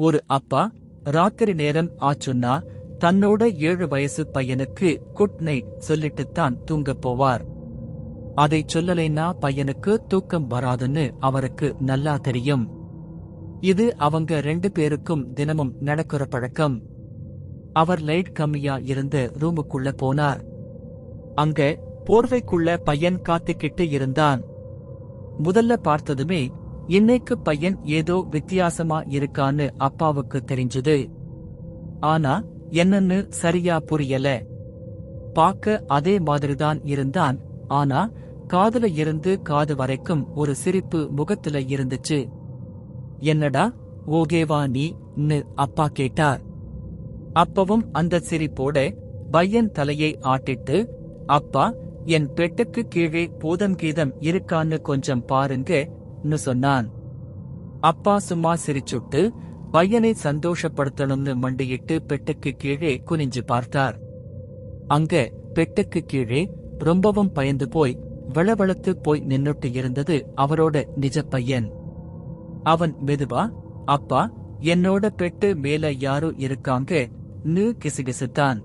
ஒரு அப்பா ராத்திரி நேரம் ஆச்சுன்னா தன்னோட ஏழு வயசு பையனுக்கு குட் நைட் சொல்லிட்டுத்தான் தூங்கப் போவார். அதை சொல்லலைன்னா பையனுக்கு தூக்கம் வராதுன்னு அவருக்கு நல்லா தெரியும். இது அவங்க ரெண்டு பேருக்கும் தினமும் நடக்கிற பழக்கம். அவர் லைட் கம்மியா இருந்த ரூமுக்குள்ள போனார். அங்க போர்வைக்குள்ள பையன் காத்துக்கிட்டு இருந்தான். முதல்ல பார்த்ததுமே இன்னைக்கு பையன் ஏதோ வித்தியாசமா இருக்கான்னு அப்பாவுக்கு தெரிஞ்சது. ஆனா என்னன்னு சரியா புரியல. பார்க்க அதே மாதிரிதான் இருந்தான். ஆனா காதுல இருந்து காது வரைக்கும் ஒரு சிரிப்பு முகத்துல இருந்துச்சு. என்னடா ஓகேவா நீ? அப்பா கேட்டார். அப்பவும் அந்த சிரிப்போட பையன் தலையை ஆட்டிட்டு அப்பா என் பெட்டுக்கு கீழே பூதங்கீதம் இருக்கான்னு கொஞ்சம் பாருங்க ன்னு சொன்னான். அப்பா சும்மா சிரிச்சுட்டு பையனை சந்தோஷப்படுத்தணும்னு மண்டியிட்டு பெட்டுக்கு கீழே குனிஞ்சு பார்த்தார். அங்க பெட்டுக்கு கீழே ரொம்பவும் பயந்து போய் விளவளத்து போய் நின்னுட்டு இருந்தது அவரோட நிஜ பையன். அவன் மெதுவா அப்பா என்னோட பெட்டு மேல யாரோ இருக்காங்க நு கிசுகிசுத்தான்.